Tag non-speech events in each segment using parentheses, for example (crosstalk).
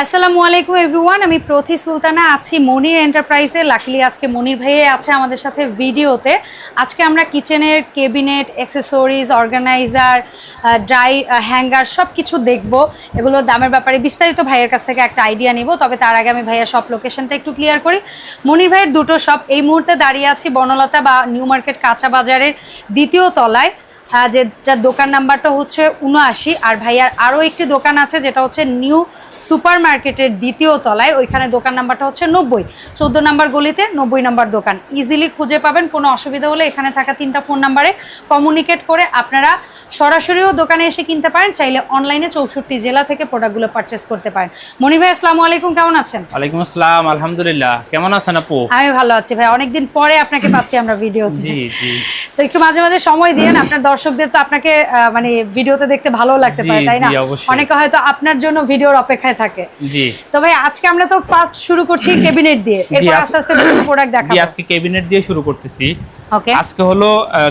আসসালামু আলাইকুম এভরিওয়ান আমি প্রতি সুলতানা আছি মনির এন্টারপ্রাইজে। লাকিলি আজকে মনির ভাইয়ে আছে আমাদের সাথে ভিডিওতে। আজকে আমরা কিচেনের cabinet accessories organizer dry hanger সব কিছু দেখব। এগুলো দামের ব্যাপারে বিস্তারিত ভাইয়ের কাছ থেকে একটা আইডিয়া নিব, তবে তার আগে আমি ভাইয়ের সব লোকেশনটা একটু ক্লিয়ার করি। মনির ভাইয়ের দুটো শপ এই মুহূর্তে দাঁড়িয়ে আছি বনলতা বা নিউ মার্কেট কাঁচা বাজারের দ্বিতীয় তলায়। যেটার দোকান নাম্বারটা হচ্ছে উনআশি আর ভাইয়ার আরও একটি দোকান আছে যেটা হচ্ছে নিউ সুপার মার্কেটের দ্বিতীয় তলায় ওইখানে দোকান নাম্বারটা হচ্ছে নব্বই। চোদ্দ নাম্বার গলিতে নব্বই নাম্বার দোকান। ইজিলি খুঁজে পাবেন কোনো অসুবিধা হলে এখানে থাকা তিনটা ফোন নাম্বারে কমিউনিকেট করে আপনারা সরাসরিও দোকানে এসে কিনতে পারেন চাইলে অনলাইনে চৌষট্টি জেলা থেকে প্রোডাক্টগুলো পারচেস করতে পারেন। মনির ভাই আসসালামু আলাইকুম কেমন আছেন? ওয়ালাইকুম আসসালাম আলহামদুলিল্লাহ। কেমন আছেন আপু? আমি ভালো আছি ভাই অনেকদিন পরে আপনাকে পাচ্ছি আমরা ভিডিওতে জি জি। তো একটু মাঝে মাঝে সময় দিয়েন আপনার দর্শকদের তো আপনাকে মানে ভিডিওতে দেখতে ভালো লাগতে পারে তাই না? অনেকে হয়তো আপনার জন্য ভিডিওর অপেক্ষায় থাকে। জি। তো ভাই আজকে আমরা তো ফার্স্ট শুরু করছি ক্যাবিনেট দিয়ে। এরপর আস্তে আস্তে বিভিন্ন প্রোডাক্ট জি দেখাবো। আজকে ক্যাবিনেট দিয়ে শুরু করতেছি। ওকে আজকে হলো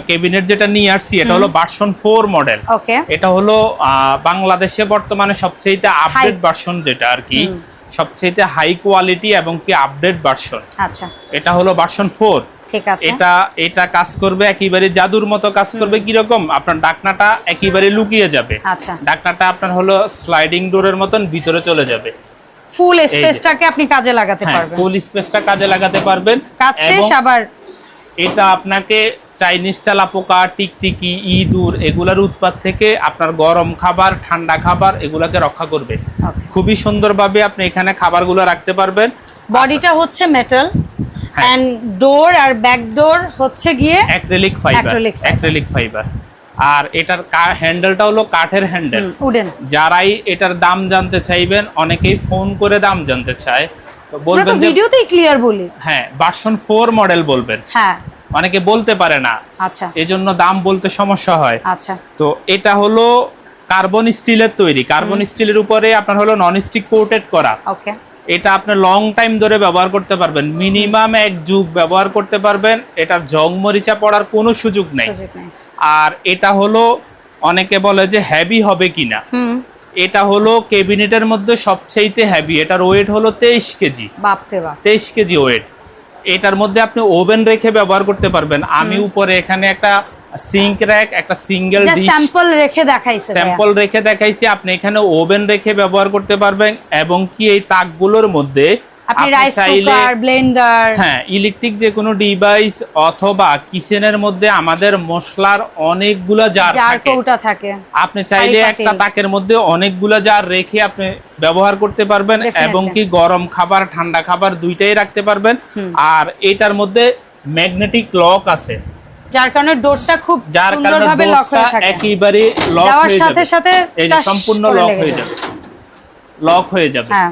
ক্যাবিনেট যেটা নিয়ে আসছি এটা হলো ভার্সন ফোর মডেল ওকে এটা হলো বাংলাদেশে বর্তমানে সবচেয়ে আপডেট ভার্সন যেটা আর কি সবচেয়ে হাই কোয়ালিটি এবং কি আপডেট ভার্সন আচ্ছা। এটা হলো ভার্সন ফোর ঠিক আছে। এটা এটা কাজ করবে একেবারে জাদুর মতো কাজ করবে কীরকম? আপনার ডাকনাটা একেবারে লুকিয়ে যাবে। আচ্ছা। ডাকনাটা আপনার হলো স্লাইডিং ডোরের মতন ভিতরে চলে যাবে। ফুল স্পেসটাকে আপনি কাজে লাগাতে হ্যাঁ পারবেন। ফুল স্পেসটা কাজে লাগাতে পারবেন কাজ শেষ আবার এটা আপনাকে চাইনিজ তেলা পোকা টিকটিকি ইঁদুর এগুলার উৎপাত থেকে আপনার গরম খাবার ঠান্ডা খাবার এগুলাকে রক্ষা করবে। খুবই সুন্দরভাবে আপনি এখানে খাবারগুলো রাখতে পারবেন। বডিটা হচ্ছে মেটাল হ্যাঁ। এন্ড ডোর আর ব্যাক ডোর হচ্ছে গিয়ে অ্যাক্রিলিক ফাইবার অ্যাক্রিলিক ফাইবার আর এটার হ্যান্ডেলটা হলো কাঠের হ্যান্ডেল যারাই এটার দাম জানতে চাইবেন অনেকেই ফোন করে দাম জানতে চায়। তো বলবেন ভিডিওতেই ক্লিয়ার বলি। হ্যাঁ ভার্সন মডেল বলবেন। হ্যাঁ। অনেকে বলতে পারে না। আচ্ছা। এজন্য দাম বলতে সমস্যা হয়। আচ্ছা। তো এটা হলো কার্বন স্টিলের তৈরি। কার্বন স্টিলের উপরে আপনার হলো নন স্টিক কোটেড করা। ওকে। এটা আপনি লং টাইম ধরে ব্যবহার করতে পারবেন। মিনিমাম এক যুগ ব্যবহার করতে পারবেন। এটার জং মরিচা পড়ার কোনো সুযোগ নেই। আর এটা হলো অনেকে বলে যে হ্যাভি হবে কিনা। হুম। এটা হলো ক্যাবিনেটের মধ্যে সবচেয়ে হ্যাভি এটার ওয়েট হলো তেইশ কেজি। তেইশ কেজি ওয়েট এটার মধ্যে আপনি ওভেন রেখে ব্যবহার করতে পারবেন। আমি উপরে এখানে একটা সিঙ্ক র্যাক একটা সিঙ্গেল ডিশ স্যাম্পল রেখে দেখাইছি স্যাম্পল রেখে দেখাইছি। আপনি এখানে ওভেন রেখে ব্যবহার করতে পারবেন এবং কি এই তাকগুলোর মধ্যে আপনি রাইস কুকার ব্লেন্ডার হ্যাঁ ইলেকট্রিক যে কোনো ডিভাইস অথবা কিচেনের মধ্যে আমাদের মশলার অনেকগুলা জার কৌটা থাকে। আপনি চাইলে একটা তাকের মধ্যে অনেকগুলা জার রেখে আপনি ব্যবহার করতে পারবেন এবং কি গরম খাবার ঠান্ডা খাবার দুইটাই রাখতে পারবেন। আর এটার মধ্যে ম্যাগনেটিক লক আছে। যার কারণে ডোরটা খুব যার কারণে ডোরটা হয়ে থাকে। একেবারে লক হয়ে সাথে যাবে। সাথে এই সম্পূর্ণ লক হয়ে যাবে। যাবে। লক হয়ে যাবে। হ্যাঁ।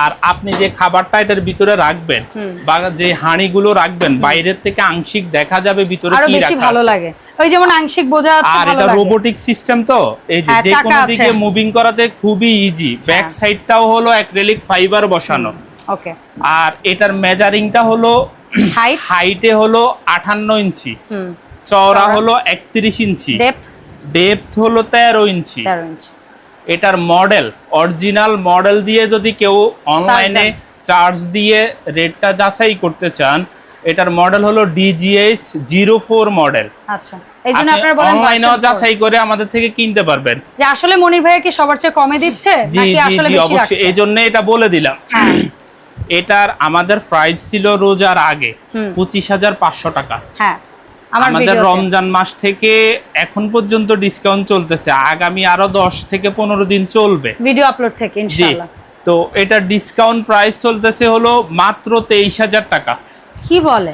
আর আপনি যে খাবারটা এটার ভিতরে রাখবেন বা যে হাঁড়িগুলো রাখবেন বাইরের থেকে আংশিক দেখা যাবে ভিতরে কি বেশি ভালো লাগে। ওই যেমন আংশিক বোঝা যাচ্ছে আর এটা রোবোটিক সিস্টেম তো? এই যে হ্যাঁ, যে কোনো দিকে মুভিং করাতে খুবই ইজি ব্যাক সাইডটাও হলো অ্যাক্রিলিক ফাইবার বসানো। ওকে। আর এটার মেজারিংটা হলো হাইট হাইটে হলো আটান্ন ইঞ্চি। চওড়া হলো একত্রিশ ইঞ্চি। ডেপথ ডেপথ হলো তেরো ইঞ্চি। তেরো ইঞ্চি। এটার মডেল অরিজিনাল মডেল দিয়ে যদি কেউ অনলাইনে চার্জ দিয়ে। রেটটা যাচাই করতে চান এটার মডেল হলো ডিজিএস জিরো ফোর মডেল আচ্ছা এই আপনারা বলেন অনলাইনেও যাচাই করে আমাদের থেকে কিনতে পারবেন। যে আসলে মনির ভাইয়া কি সবার চেয়ে কমে দিচ্ছে নাকি আসলে বেশি অবশ্যই। এই জন্য এটা বলে দিলাম। হ্যাঁ। এটার আমাদের প্রাইস ছিল রোজার আগে পঁচিশ হাজার পাঁচশো টাকা। হ্যাঁ। আমাদের রমজান মাস থেকে এখন পর্যন্ত ডিসকাউন্ট চলতেছে। আগামী আরও দশ থেকে পনেরো দিন চলবে। ভিডিও আপলোড থেকে জি। ইনশাআল্লাহ। তো এটার ডিসকাউন্ট প্রাইস চলতেছে হলো মাত্র তেইশ হাজার টাকা। কি বলে?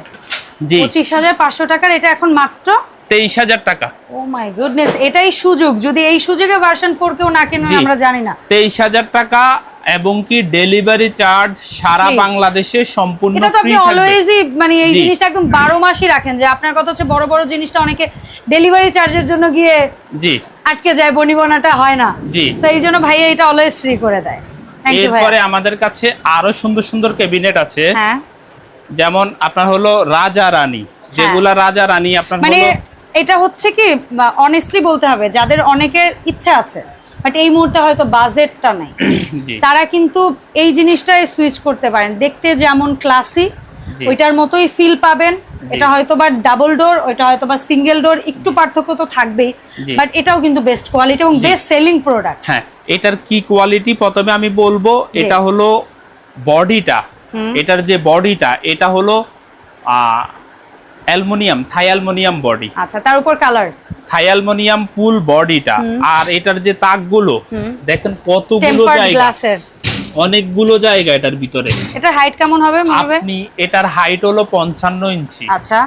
জি। পঁচিশ হাজার পাঁচশো টাকার এটা এখন মাত্র? তেইশ হাজার টাকা। ও মাই গুডনেস এটাই সুযোগ। যদি এই সুযোগে ভার্সন ফোর কেউ না কেন আমরা জানি না। তেইশ হাজার টাকা এবং কি ডেলিভারি চার্জ সারা বাংলাদেশে সম্পূর্ণ এটা তো আপনি অলওয়েজই মানে এই। জিনিসটা একদম বারো মাসই রাখেন যে আপনার কথা হচ্ছে বড় বড় জিনিসটা অনেকে ডেলিভারি চার্জের জন্য গিয়ে জি। আটকে যায় বনিবনাটা হয় না। জি। সেই জন্য ভাইয়া এটা অলওয়েজ ফ্রি করে দেয়। এরপরে আমাদের কাছে আরও সুন্দর সুন্দর ক্যাবিনেট আছে। হ্যাঁ। যেমন আপনার হলো রাজা রানী। যেগুলা রাজা রানী আপনার মানে এটা হচ্ছে কি অনেস্টলি বলতে হবে যাদের অনেকের ইচ্ছা আছে বাট এই মুহূর্তে হয়তো বাজেটটা নাই। (clears throat) তারা কিন্তু এই জিনিসটাই সুইচ করতে পারেন। দেখতে যেমন ক্লাসি ওইটার মতোই ফিল পাবেন। এটা হয়তো বা ডাবল ডোর ওইটা হয়তো বা সিঙ্গেল ডোর একটু পার্থক্য তো থাকবেই। বাট এটাও কিন্তু বেস্ট কোয়ালিটি এবং বেস্ট সেলিং প্রোডাক্ট হ্যাঁ এটার কি কোয়ালিটি প্রথমে আমি বলব এটা হলো বডিটা এটার যে বডিটা এটা হলো অ্যালুমিনিয়াম থাই অ্যালুমিনিয়াম বডি। আচ্ছা তার উপর কালার? থাই অ্যালুমিনিয়াম পুল বডিটা। আর এটার যে তাকগুলো দেখেন কতগুলো জায়গা। অনেকগুলো জায়গা এটার ভিতরে। এটার হাইট কেমন হবে আপনি এটার হাইট হলো পঞ্চান্ন ইঞ্চি। আচ্ছা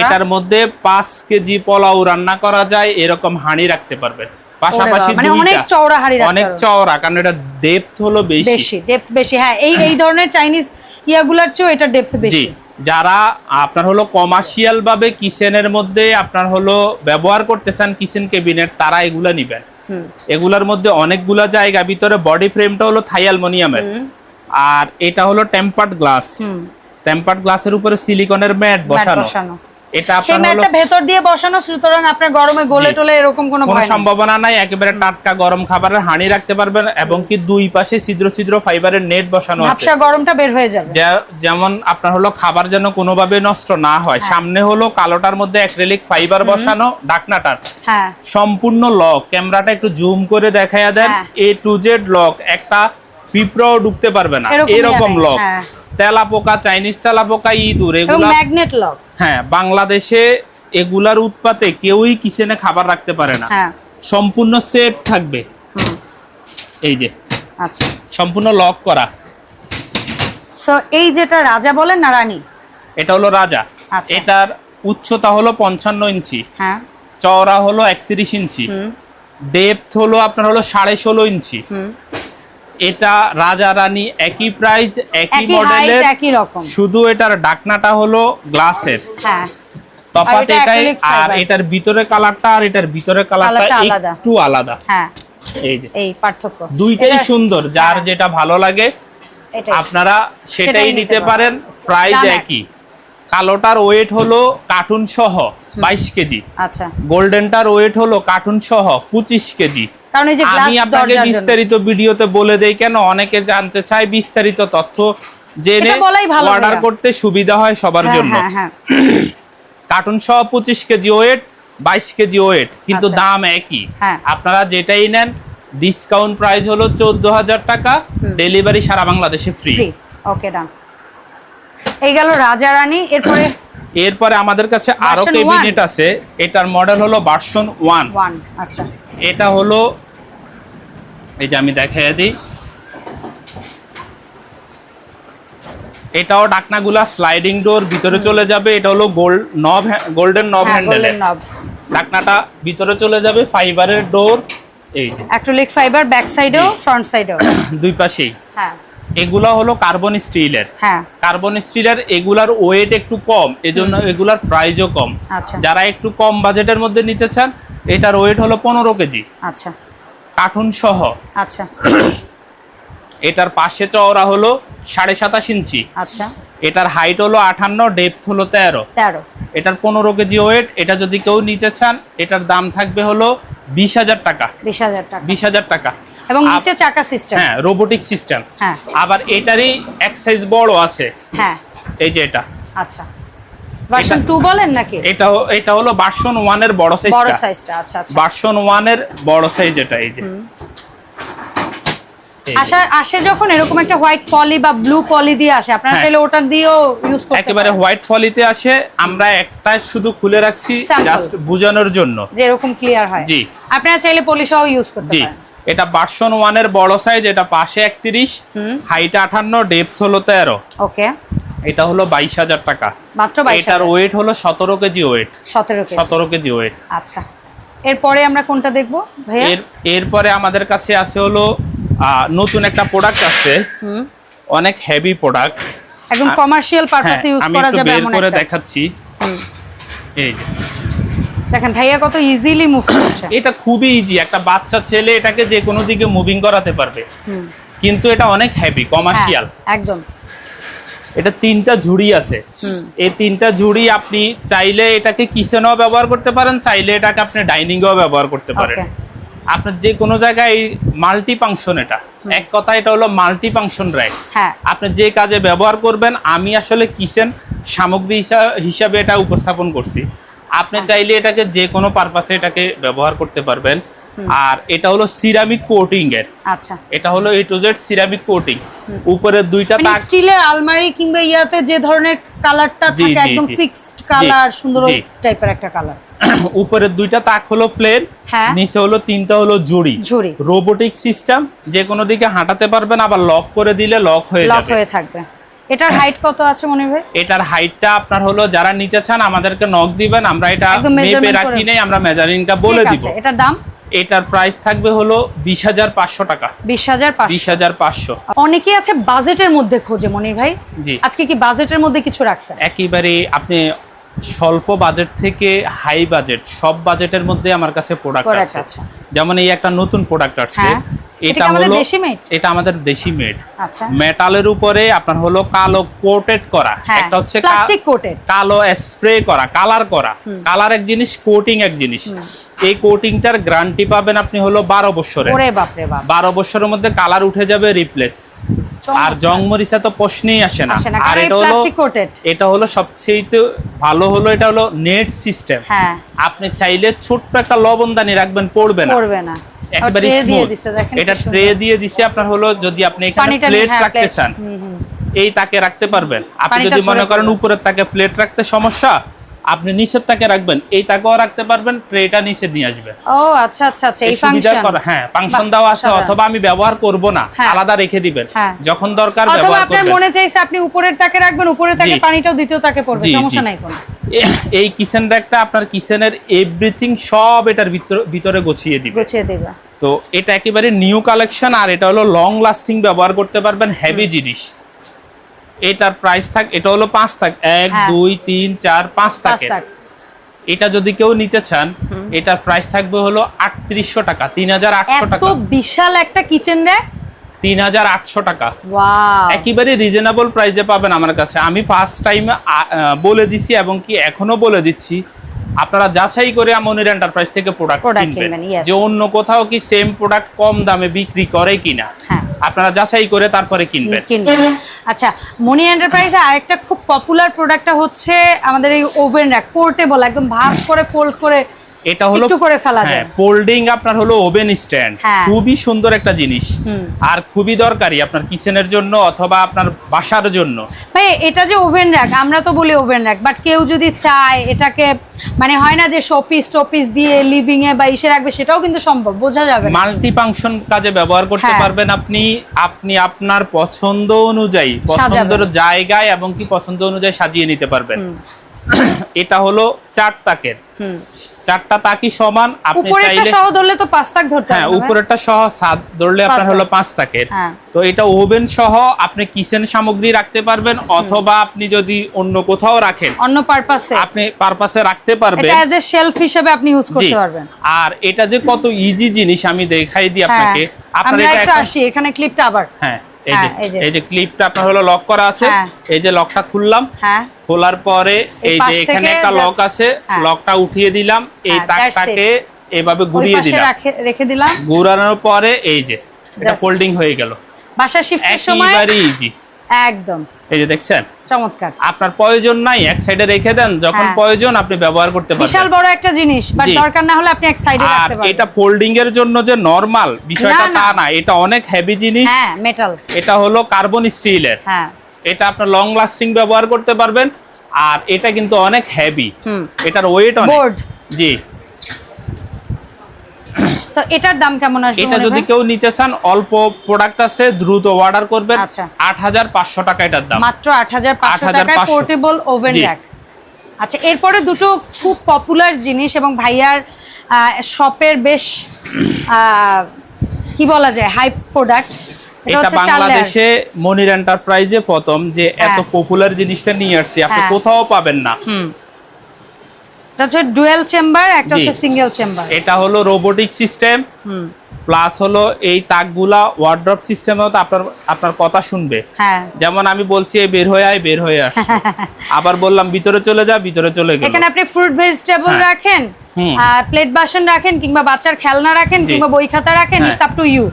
এটার মধ্যে পাঁচ কেজি পোলাও রান্না করা যায় এরকম হাঁড়ি রাখতে পারবেন। পাশাপাশি মানে অনেক চওড়া হাঁড়ি অনেক চওড়া কারণ এটা ডেপথ হলো বেশি। বেশি ডেপথ বেশি। হ্যাঁ এই এই ধরনের চাইনিজ ইয়াগুলার চেয়েও এটা ডেপথ বেশি। যারা আপনার হলো কমার্শিয়াল ভাবে কিচেনের মধ্যে আপনার হলো ব্যবহার করতে চান কিচেন কেবিনেট তারা এগুলো নিবেন। এগুলার মধ্যে অনেকগুলা জায়গা ভিতরে বডি ফ্রেমটা হলো থাই অ্যালুমিনিয়ামের আর এটা হলো টেম্পার্ড গ্লাস টেম্পার্ড গ্লাসের উপরে সিলিকনের ম্যাট বসানো। এটা সেই আপনার হলো ম্যাটটা ভেতর দিয়ে বসানো সুতরাং আপনার গরমে গলে টলে এরকম কোনো ভয় সম্ভাবনা নাই একেবারে টাটকা গরম খাবারের হাঁড়ি রাখতে পারবেন এবং কি দুই পাশে ছিদ্র ছিদ্র ফাইবারের নেট বসানো আছে। ঝাপসা গরমটা বের হয়ে যাবে। যেমন আপনার হলো খাবার যেন কোনোভাবে নষ্ট না হয়। হ্যাঁ। সামনে হলো কালোটার মধ্যে অ্যাক্রিলিক ফাইবার বসানো ডাকনাটার হ্যাঁ। সম্পূর্ণ লক। ক্যামেরাটা একটু জুম করে দেখাইয়া দেন। A to Z lock. একটা পিঁপড়াও ঢুকতে পারবে না। এরকম লক হ্যাঁ। তেলা পোকা চাইনিজ তেলা পোকা ইঁদুর এগুলা ম্যাগনেট লক হ্যাঁ বাংলাদেশে এগুলার উৎপাতে কেউই কিচেনে খাবার রাখতে পারে না। হ্যাঁ। সম্পূর্ণ সেফ থাকবে। এই যে। আচ্ছা। সম্পূর্ণ লক করা। সো এই যেটা রাজা বলেন না রানী? এটা হলো রাজা। আচ্ছা। এটার উচ্চতা হলো পঞ্চান্ন ইঞ্চি। হ্যাঁ। চওড়া হলো একত্রিশ ইঞ্চি। ডেপথ হলো আপনার হলো সাড়ে ষোলো ইঞ্চি। এটা রাজা রানী একই প্রাইস একই মডেলের একই রকম। শুধু এটার ডাকনাটা হলো গ্লাসের হ্যাঁ। তফাৎ এটাই আর এটার ভিতরে কালারটা আর এটার ভিতরে কালারটা একটু আলাদা। হ্যাঁ। এই যে। এই পার্থক্য। দুইটাই সুন্দর যার হ্যাঁ, যেটা ভালো লাগে। আপনারা সেটাই নিতে। পারেন। প্রাইস একই। কালোটার ওয়েট হলো কার্টুন সহ বাইশ কেজি। আচ্ছা। গোল্ডেনটার ওয়েট হলো কার্টুন সহ পঁচিশ কেজি। কারণ এই যে গ্লাস আমি আপনাকে বিস্তারিত ভিডিওতে বলে দেই কেন? অনেকে জানতে চায় বিস্তারিত তথ্য জেনে অর্ডার করতে সুবিধা হয় সবার হ্যাঁ জন্য। হ্যাঁ হ্যাঁ। (clears throat) কার্টুন সহ পঁচিশ কেজি ওয়েট বাইশ কেজি ওয়েট কিন্তু আচ্ছা। দাম একই। আপনারা যেটাই নেন ডিসকাউন্ট প্রাইস হলো চোদ্দ হাজার টাকা ডেলিভারি সারা বাংলাদেশে ফ্রি ফ্রি ওকে ডান এই গেল রাজা রানী এরপরে এরপরে আমাদের কাছে আরও ক্যাবিনেট আছে। এটার মডেল হলো ভার্সন ওয়ান আচ্ছা। এটা হলো এই যে আমি দেখাই দিই। এটাও ডাকনাগুলা স্লাইডিং ডোর ভিতরে চলে যাবে। এটা হলো গোল্ড নব গোল্ডেন নব হ্যাঁ নব ডাকনাটা ভিতরে চলে যাবে ফাইবারের ডোর এই অ্যাক্রিলিক ফাইবার ব্যাক সাইডেও ফ্রন্ট সাইডেও দুই পাশেই। হ্যাঁ। এগুলা হলো কার্বন স্টিলের হ্যাঁ। কার্বন স্টিলের এগুলার ওয়েট একটু কম এজন্য এগুলার প্রাইসও কম। আচ্ছা। যারা একটু কম বাজেটের মধ্যে নিতে চান এটার ওয়েট হলো পনেরো কেজি। আচ্ছা। কার্টুন সহ। আচ্ছা। (coughs) এটার পাশে চওড়া হলো সাড়ে সাতাশ ইঞ্চি। আচ্ছা। এটার হাইট হলো আঠান্ন ডেপথ হলো তেরো। তেরো। এটার পনেরো কেজি ওয়েট এটা যদি কেউ নিতে চান এটার দাম থাকবে হলো বিশ হাজার টাকা। বিশ হাজার টাকা। বিশ হাজার টাকা। এবং নিচে চাকা সিস্টেম। হ্যাঁ রোবোটিক সিস্টেম হ্যাঁ। আবার এটারই এক সাইজ বড় আছে। হ্যাঁ। এই যে এটা। আচ্ছা। ভার্সন বলেন নাকি? এটা এটা হলো ভার্সন ওয়ানের বড় বড় সাইজটা সাইজটা আচ্ছা আচ্ছা। ভার্সন ওয়ানের বড় সাইজ এটা এই যে। আসা আসে যখন এরকম একটা হোয়াইট পলি বা ব্লু পলি দিয়ে আসে আপনারা হ্যাঁ। চাইলে ওটা দিয়েও ইউজ করতে একেবারে হোয়াইট ফলিতে আসে আমরা একটা শুধু খুলে রাখছি। জাস্ট বোঝানোর জন্য। যে এরকম ক্লিয়ার হয়। জি। আপনারা চাইলে পলি সহ ইউজ করতে পারেন। এটা ভার্সন ওয়ানের বড় সাইজ এটা পাশে একত্রিশ হাইট আঠান্ন ডেপথ হলো তেরো। ওকে এটা হলো বাইশ হাজার টাকা। মাত্র বাইশ এটার ওয়েট হলো সতেরো কেজি ওয়েট সতেরো কেজি। সতেরো কেজি ওয়েট আচ্ছা। এরপরে আমরা কোনটা দেখব ভাইয়া? এর এরপরে আমাদের কাছে আছে হলো নতুন একটা প্রোডাক্ট আছে অনেক হেভি প্রোডাক্ট একদম কমার্শিয়াল পারপাসে ইউজ করা যাবে এমন করে দেখাচ্ছি। এই যে। দেখেন ভাইয়া কত ইজিলি মুভ করছে। এটা খুবই ইজি একটা বাচ্চা ছেলে এটাকে যে কোনো দিকে মুভিং করাতে পারবে। কিন্তু এটা অনেক হেভি হ্যাঁ, কমার্শিয়াল একদম। এটা তিনটা ঝুড়ি আছে। এই তিনটা ঝুড়ি আপনি চাইলে এটাকে কিচেনেও ব্যবহার করতে পারেন চাইলে এটাকে আপনি ডাইনিংয়েও ব্যবহার করতে পারেন। আপনার যে কোনো জায়গায় মাল্টি ফাংশন এটা। এক কথা এটা হলো মাল্টি ফাংশন র্যাক আপনি যে কাজে ব্যবহার করবেন আমি আসলে কিচেন সামগ্রী হিসাবে এটা উপস্থাপন করছি। আপনি চাইলে এটাকে যে কোনো পারপাসে এটাকে ব্যবহার করতে পারবেন। আর এটা হলো সিরামিক কোটিং এর। আচ্ছা। এটা হলো A to Z ceramic coating উপরের দুইটা মানে তাক স্টিলের আলমারি কিংবা ইয়াতে যে ধরনের কালারটা থাকে একদম ফিক্সড কালার সুন্দর টাইপের একটা কালার (clears throat) উপরের দুইটা তাক হলো প্লেন হ্যাঁ। নিচে হলো তিনটা হলো জুড়ি রোবোটিক সিস্টেম যে কোনো দিকে হাঁটাতে পারবেন আবার লক করে দিলে লক হয়ে লক হয়ে থাকবে। এটার হাইট কত আছে মনে ভাই? এটার হাইটটা আপনার হলো যারা নিতে চান আমাদেরকে নক দিবেন আমরা এটা মেপে রাখি। নেই আমরা মেজারিংটা বলে দিব। এটার দাম? এটার প্রাইস থাকবে হলো বিশ হাজার পাঁচশো টাকা। বিশ হাজার বিশ হাজার পাঁচশো। অনেকেই আছে বাজেটের মধ্যে খোঁজে মনির ভাই। জি। আজকে কি বাজেটের মধ্যে কিছু রাখছেন? একেবারে আপনি স্বল্প বাজেট থেকে হাই বাজেট সব বাজেটের মধ্যে আমার কাছে প্রোডাক্ট আছে। আছে। যেমন এই একটা নতুন প্রোডাক্ট আসছে হ্যাঁ। এটা এটা হলো এটা আমাদের দেশি মেড আচ্ছা। মেটালের উপরে আপনার হলো কালো কোটেড করা। হ্যাঁ একটা হচ্ছে প্লাস্টিক কোটেড কালো স্প্রে করা কালার করা। কালার এক জিনিস কোটিং এক জিনিস। এই কোটিংটার গ্যারান্টি পাবেন আপনি হলো বারো বছরের। ওরে বাপরে বাপ। বারো বছরের মধ্যে কালার উঠে যাবে রিপ্লেস আর জং মরিচা তো প্রশ্নেই আসে না। আর এটা হলো এটা হলো সবচেয়ে ভালো হলো এটা হলো নেট সিস্টেম হ্যাঁ। আপনি চাইলে ছোট্ট একটা লবণদানি রাখবেন পড়বে না। করবে না। একেবারে স্মুথ এটা ট্রে দিয়ে দিছে আপনার হলো যদি আপনি এখানে প্লেট হ্যাঁ, রাখতে চান। এই তাকে রাখতে পারবেন। আপনি যদি মনে করেন উপরের তাকে প্লেট রাখতে সমস্যা আপনি নিচের তাকে রাখবেন এই তাকেও রাখতে পারবেন ট্রেটা নিচে নিয়ে আসবেন ও আচ্ছা আচ্ছা আচ্ছা এই সুবিধা ফাংশন করা হ্যাঁ ফাংশন দেওয়া আছে অথবা আমি ব্যবহার করব না হ্যাঁ। আলাদা রেখে দিবেন। হ্যাঁ। যখন দরকার ব্যবহার আপনার করবেন। মনে চাইছে আপনি উপরের তাকে রাখবেন উপরের তাকে পানিটাও দ্বিতীয় তাকে পড়বে সমস্যা নাই কোনো। এই কিচেন র্যাকটা আপনার কিচেনের এভরিথিং সব এটার ভিতরে গুছিয়ে দিবে। গুছিয়ে দেবে। তো এটা একেবারে নিউ কালেকশন আর এটা হলো লং লাস্টিং ব্যবহার করতে পারবেন হেভি জিনিস। এটার প্রাইস থাক এটা হলো পাঁচ থাক এক হ্যাঁ। দুই তিন চার পাঁচ থাকে। এটা যদি কেউ নিতে চান এটার প্রাইস থাকবে হলো আটত্রিশশো টাকা তিন হাজার আটশো টাকা। বিশাল একটা কিচেন র্যাক তিন হাজার আটশো টাকা। একেবারে রিজনেবল প্রাইসে পাবেন আমার কাছে। আমি ফার্স্ট টাইম বলে দিছি এবং কি এখনও বলে দিচ্ছি। আপনারা যাচাই করে মনির এন্টারপ্রাইজ থেকে প্রোডাক্ট কিনবেন। কিনবেন, যে অন্য কোথাও কি সেম প্রোডাক্ট কম দামে বিক্রি করে কিনা। হ্যাঁ। আপনারা যাচাই করে তারপরে কিনবেন। আচ্ছা মনি এন্টারপ্রাইজে আরেকটা খুব পপুলার প্রোডাক্টটা হচ্ছে আমাদের এই ওভেন র্যাক পোর্টেবল একদম ভাঁজ করে ফোল্ড করে এটা হলো করে ফেলা হ্যাঁ যায়। ফোল্ডিং আপনার হলো ওভেন স্ট্যান্ড। খুবই সুন্দর একটা জিনিস। আর খুবই দরকারি আপনার কিচেনের জন্য অথবা আপনার বাসার জন্য। ভাই এটা যে ওভেন র্যাক আমরা তো বলি ওভেন র্যাক বাট কেউ যদি চায় এটাকে মানে হয় না যে শোপিস টপিস দিয়ে লিভিং এ বা ইসে রাখবে সেটাও কিন্তু সম্ভব বোঝা যাবে মাল্টি ফাংশন কাজে ব্যবহার করতে হ্যাঁ। পারবেন আপনি আপনি আপনার পছন্দ অনুযায়ী পছন্দের জায়গায় এবং কি পছন্দ অনুযায়ী সাজিয়ে নিতে পারবেন। (coughs) এটা হলো চার তাকের। চারটা তাকি সমান আপনি চাইলে সহ ধরলে তো পাঁচ তাক ধরতে হ্যাঁ? উপরেরটা সহ সাত ধরলে আপনার হলো পাঁচ তাকের। হ্যাঁ। তো এটা ওভেন সহ আপনি কিচেন সামগ্রী রাখতে পারবেন অথবা আপনি যদি অন্য কোথাও রাখেন অন্য পারপাসে। আপনি পারপাসে রাখতে পারবেন। এটা অ্যাজ এ শেলফ হিসেবে আপনি ইউজ করতে পারবেন। আর এটা যে কত ইজি জিনিস আমি দেখাই দিই হ্যাঁ। আপনাকে। আপনার এটা আসি এখানে ক্লিপটা আবার। হ্যাঁ। এই যে হ্যাঁ, এই যে। ক্লিপটা আপনার হলো লক করা আছে। হ্যাঁ। এই যে লকটা খুললাম। হ্যাঁ। খোলার পরে এই যে এখানে একটা লক আছে হ্যাঁ। লকটা উঠিয়ে দিলাম। এই হ্যাঁ, তাকটাকে এভাবে ঘুরিয়ে দিলাম। রেখে দিলাম। ঘুরানোর পরে এই যে এটা ফোল্ডিং হয়ে গেল। বাসা শিফটের সময় ইজি একদম। এই যে দেখছেন? চমৎকার। আপনার প্রয়োজন নাই এক সাইডে রেখে দেন যখন হ্যাঁ। প্রয়োজন আপনি ব্যবহার করতে বিশাল বড় একটা জিনিস বাট দরকার না হলে আপনি এক সাইডে রাখতে পারবেন এটা ফোল্ডিং এর জন্য যে নরমাল বিষয়টা তা না। এটা অনেক হেভি জিনিস। হ্যাঁ মেটাল এটা হলো কার্বন স্টিলের হ্যাঁ। এটা আপনার লং লাস্টিং ব্যবহার করতে পারবেন আর এটা কিন্তু অনেক হেভি হুম। এটার ওয়েট অনেক। জি। সো এটার দাম কেমন আসবে এটা যদি কেউ নিতে চান অল্প প্রোডাক্ট আছে দ্রুত অর্ডার করবেন। আচ্ছা। আট হাজার পাঁচশো টাকা এটার দাম। মাত্র আট হাজার পাঁচশো 8,500 টাকায় পোর্টেবল ওভেন। র্যাক আচ্ছা এরপরে দুটো খুব পপুলার জিনিস এবং ভাইয়ার শপের বেশ কি বলা যায় হাই প্রোডাক্ট এটা বাংলাদেশে মনির এন্টারপ্রাইজে প্রথম যে এত হ্যাঁ। পপুলার জিনিসটা নিয়ে আসছি। আপনি হ্যাঁ। কোথাও পাবেন না। এটা হচ্ছে ডুয়েল চেম্বার একটা হচ্ছে সিঙ্গেল চেম্বার এটা হলো রোবোটিক সিস্টেম হুম। প্লাস হলো এই তাকগুলা ওয়ার্ড্রপ সিস্টেমেও তো আপনার আপনার কথা শুনবে। হ্যাঁ। যেমন আমি বলছি এই বের হয়ে আয় বের হয়ে আসছে (laughs) আবার বললাম ভিতরে চলে যা ভিতরে চলে গেল। এখানে আপনি ফ্রুট ভেজিটেবল হ্যাঁ। রাখেন প্লেট বাসন রাখেন কিংবা বাচ্চার খেলনা রাখেন কিংবা বই খাতা রাখেন। It's up to you.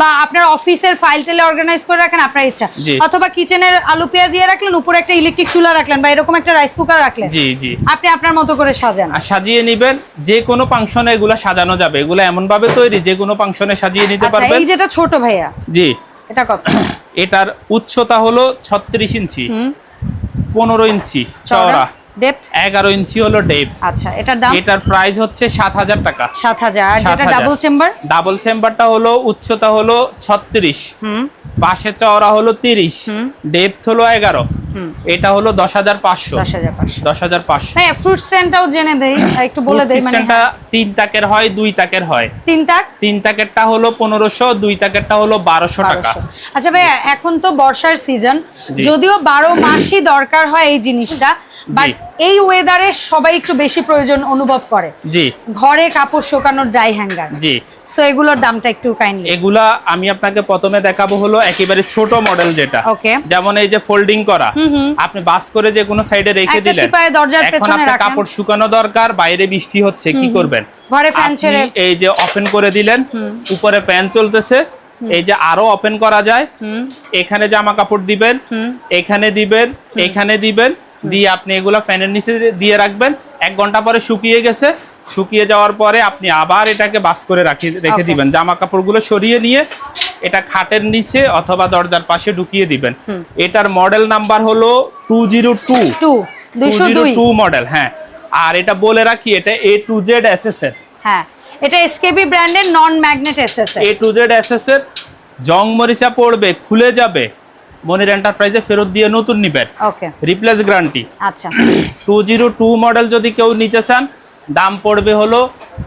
বা আপনার অফিসের ফাইল টেলে অর্গানাইজ করে রাখেন আপনার ইচ্ছা। অথবা কিচেনের আলু পেঁয়াজ ইয়ে রাখলেন উপরে একটা ইলেকট্রিক চুলা রাখলেন বা এরকম একটা রাইস কুকার রাখলেন। জি জি। আপনি আপনার মতো করে সাজান। আর সাজিয়ে নিবেন যে কোনো ফাংশনে এগুলা সাজানো যাবে। এগুলো এমন ভাবে তৈরি যে কোনো ফাংশনে সাজিয়ে নিতে আচ্ছা পারবেন। এই যেটা ছোট ভাইয়া জি। এটা কত? এটার উচ্চতা হলো ছত্রিশ ইঞ্চি হুম। পনেরো ইঞ্চি চওড়া। ডেপথ ইঞ্চি হলো আচ্ছা এটার দাম? এটার প্রাইস হচ্ছে সাত হাজার টাকা। আর যেটা ডাবল চেম্বার ডাবল চেম্বারটা হলো উচ্চতা হলো ছত্রিশ। হুম। পাশে চওড়া হলো তিরিশ। হুম। ডেপথ হলো এগারো। হুম। এটা হলো ফ্রুট স্ট্যান্ডটাও জেনে দেই। (coughs) একটু বলে দেই মানে তিন তাকের হয় দুই তাকের হয়। তিন তাক? তিন তাকেরটা হলো দুই তাকেরটা হলো বারোশো টাকা। আচ্ছা এখন তো বর্ষার সিজন যদিও বারো মাসই দরকার হয় এই জিনিসটা বাট এই ওয়েদারে সবাই একটু বেশি প্রয়োজন অনুভব করে। জি। ঘরে কাপড় শুকানোর ড্রাই হ্যাঙ্গার জি। সো এগুলোর দামটা একটু কাইন্ডলি এগুলা আমি আপনাকে প্রথমে দেখাবো হলো একেবারে ছোট মডেল যেটা। Okay. যেমন এই যে ফোল্ডিং করা। আপনি বাস করে যে কোনো সাইডে রেখে একটা দিলেন এখন আপনার। কাপড় শুকানো দরকার বাইরে বৃষ্টি হচ্ছে কি করবেন? ঘরে ফ্যান ছেড়ে এই যে ওপেন করে দিলেন উপরে ফ্যান চলতেছে এই যে আরও ওপেন করা যায় এখানে জামা কাপড় দিবেন এখানে দিবেন এখানে দিবেন দিয়ে আপনি এগুলো ফ্যানের নিচে দিয়ে রাখবেন। এক ঘণ্টা পরে শুকিয়ে গেছে। শুকিয়ে যাওয়ার পরে আপনি আবার এটাকে বাস করে রাখি রেখে দিবেন। জামা কাপড়গুলো সরিয়ে নিয়ে এটা খাটের নিচে অথবা দরজার পাশে ঢুকিয়ে দিবেন। এটার মডেল নাম্বার হলো two zero two. Two. Model হ্যাঁ। আর এটা বলে রাখি এটা A to Z S S এর হ্যাঁ। এটা এসকেবি ব্র্যান্ডের non magnet SS A to Z S S এর জং মরিচা পড়বে খুলে যাবে। মনির এন্টারপ্রাইজে ফেরত দিয়ে নতুন নিবেন। ওকে রিপ্লেস গ্যারান্টি আচ্ছা। টু জিরো টু মডেল যদি কেউ নিতে চান দাম পড়বে হলো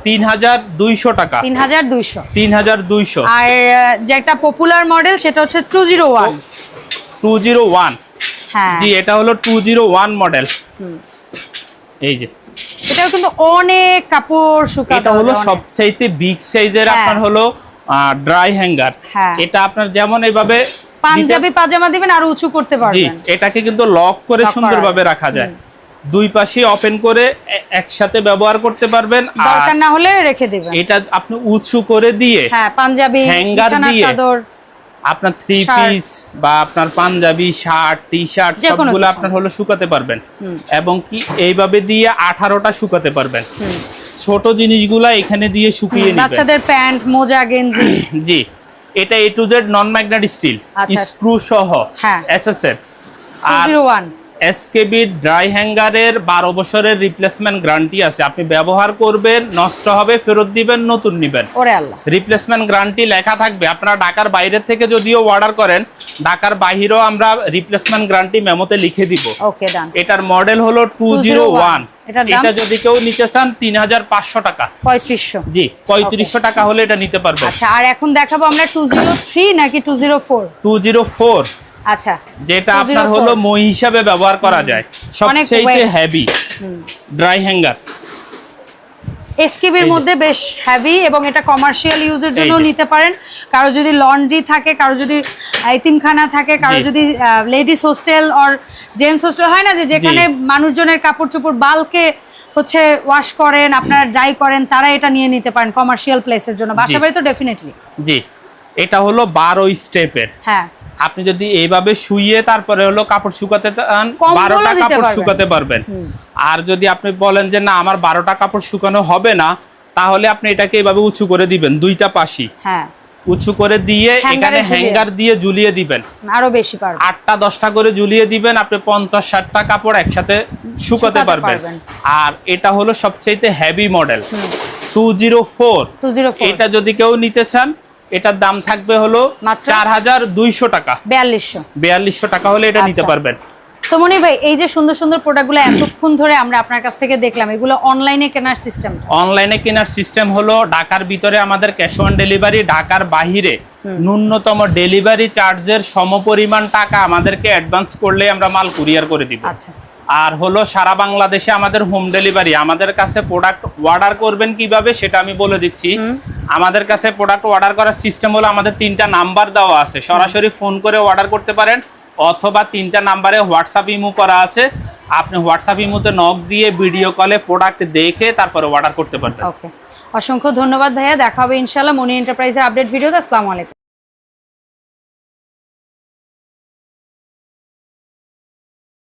তিন হাজার দুইশো টাকা। তিন হাজার দুইশো। তিন হাজার দুইশো। আর আহ, যে একটা পপুলার মডেল সেটা হচ্ছে two zero one two zero one হ্যাঁ। জি এটা হলো টু জিরো ওয়ান মডেল। এই যে। এটাও কিন্তু অনেক কাপড় শুকাতে এটা হলো। সবচাইতে বিগ সাইজের হ্যাঁ। আপনার হলো ড্রাই হ্যাঙ্গার হ্যাঁ। এটা আপনার যেমন এইভাবে পাঞ্জাবি পাজামা দিবেন আর উঁচু করতে পারবেন। এটাকে কিন্তু লক করে সুন্দরভাবে রাখা যায়। দুই পাশে ওপেন করে একসাথে ব্যবহার করতে পারবেন। দরকার না হলে রেখে দিবেন। এটা আপনি উঁচু করে দিয়ে হ্যাঁ পাঞ্জাবি বিছানার দিয়ে আপনার থ্রি পিস বা আপনার পাঞ্জাবি শার্ট টি শার্ট সবগুলো আপনার হলো শুকাতে পারবেন। এবং কি এইভাবে দিয়ে আঠারোটা শুকাতে পারবেন। ছোট জিনিসগুলা এখানে দিয়ে শুকিয়ে বাচ্চাদের প্যান্ট মোজা গেঞ্জি। জি। এটা A to Z non magnet steel. Screw সহ হ্যাঁ। এসএস এর টু আর এসকেবি ড্রাই হ্যাঙ্গারের বারো বছরের রিপ্লেসমেন্ট গ্যারান্টি আছে। আপনি ব্যবহার করবেন নষ্ট হবে ফেরত দিবেন নতুন নিবেন। ওরে আল্লাহ। রিপ্লেসমেন্ট গ্যারান্টি লেখা থাকবে। আপনারা ঢাকার বাইরের থেকে যদিও অর্ডার করেন ঢাকার বাহিরেও আমরা রিপ্লেসমেন্ট গ্যারান্টি মেমোতে লিখে দিব। ওকে ডান এটার মডেল হলো টু জিরো ওয়ান? এটা যদি কেউ নিতে চান তিন হাজার পাঁচশো টাকা। পঁয়ত্রিশশো। জি পঁয়ত্রিশশো টাকা হলে এটা নিতে পারবে। আচ্ছা আর এখন দেখাবো আমরা টু জিরো থ্রি নাকি two zero four? Two zero four. আচ্ছা যেটা আপনার হলো মই হিসাবে ব্যবহার করা যায়। সবচেয়ে। হেভি ড্রাই হ্যাঙ্গার এসকিবির মধ্যে বেশ হেভি এবং এটা কমার্শিয়াল ইউজের জন্য নিতে পারেন। কারও যদি লন্ড্রি থাকে কারও যদি এতিমখানা থাকে কারও যদি ladies hostel or gents hostel হয় না যে যেখানে মানুষজনের কাপড় চোপড় বালকে হচ্ছে ওয়াশ করেন আপনারা ড্রাই করেন তারা এটা নিয়ে নিতে পারেন কমার্শিয়াল প্লেসের জন্য। বাসা বাড়ি তো ডেফিনেটলি জি। এটা হলো বারো স্টেপের হ্যাঁ। আপনি যদি এইভাবে শুইয়ে তারপরে হলো কাপড় শুকাতে চান বারোটা কাপড় শুকাতে পারবেন। আর যদি আপনি বলেন যে না আমার বারোটা কাপড় শুকানো হবে না তাহলে আপনি এটাকে এইভাবে উঁচু করে দিবেন দুইটা পাশি। হ্যাঁ। উঁচু করে দিয়ে এখানে হ্যাঙ্গার দিয়ে ঝুলিয়ে দিবেন। আরও বেশি পারবেন আটটা দশটা করে ঝুলিয়ে দিবেন আপনি পঞ্চাশ ষাটটা কাপড় একসাথে শুকাতে পারবেন। আর এটা হলো সবচেয়ে heavy model two zero four two zero four এটা যদি কেউ নিতে চান এটার দাম থাকবে হলো চার হাজার দুইশো টাকা। বিয়াল্লিশশো। বিয়াল্লিশশো টাকা হলে এটা নিতে আচ্ছা। পারবেন। তো মনির ভাই এই যে সুন্দর সুন্দর প্রোডাক্টগুলো এতক্ষণ ধরে আমরা আপনার কাছ থেকে দেখলাম এগুলো অনলাইনে কেনার সিস্টেম অনলাইনে কেনার সিস্টেম হলো ঢাকার ভিতরে আমাদের ক্যাশ অন ডেলিভারি ঢাকার বাহিরে ন্যূনতম ডেলিভারি চার্জের সমপরিমাণ টাকা আমাদেরকে অ্যাডভান্স করলে আমরা মাল কুরিয়ার করে দিব। আচ্ছা। আর হলো সারা বাংলাদেশে আমাদের হোম ডেলিভারি আমাদের কাছে প্রোডাক্ট অর্ডার করবেন কীভাবে সেটা আমি বলে দিচ্ছি। আমাদের কাছে প্রোডাক্ট অর্ডার করার সিস্টেম হলো আমাদের তিনটা নাম্বার দেওয়া আছে। সরাসরি ফোন করে অর্ডার করতে পারেন। অথবা তিনটা নাম্বারে হোয়াটসঅ্যাপ ইমো করা আছে। আপনি হোয়াটসঅ্যাপ ইমোতে নক দিয়ে ভিডিও কলে প্রোডাক্ট দেখে তারপরে অর্ডার করতে পারবেন। ওকে। অসংখ্য ধন্যবাদ ভাইয়া। দেখা হবে ইনশাল্লাহ মনি এন্টারপ্রাইজের আপডেট ভিডিওতে। আসসালামু আলাইকুম।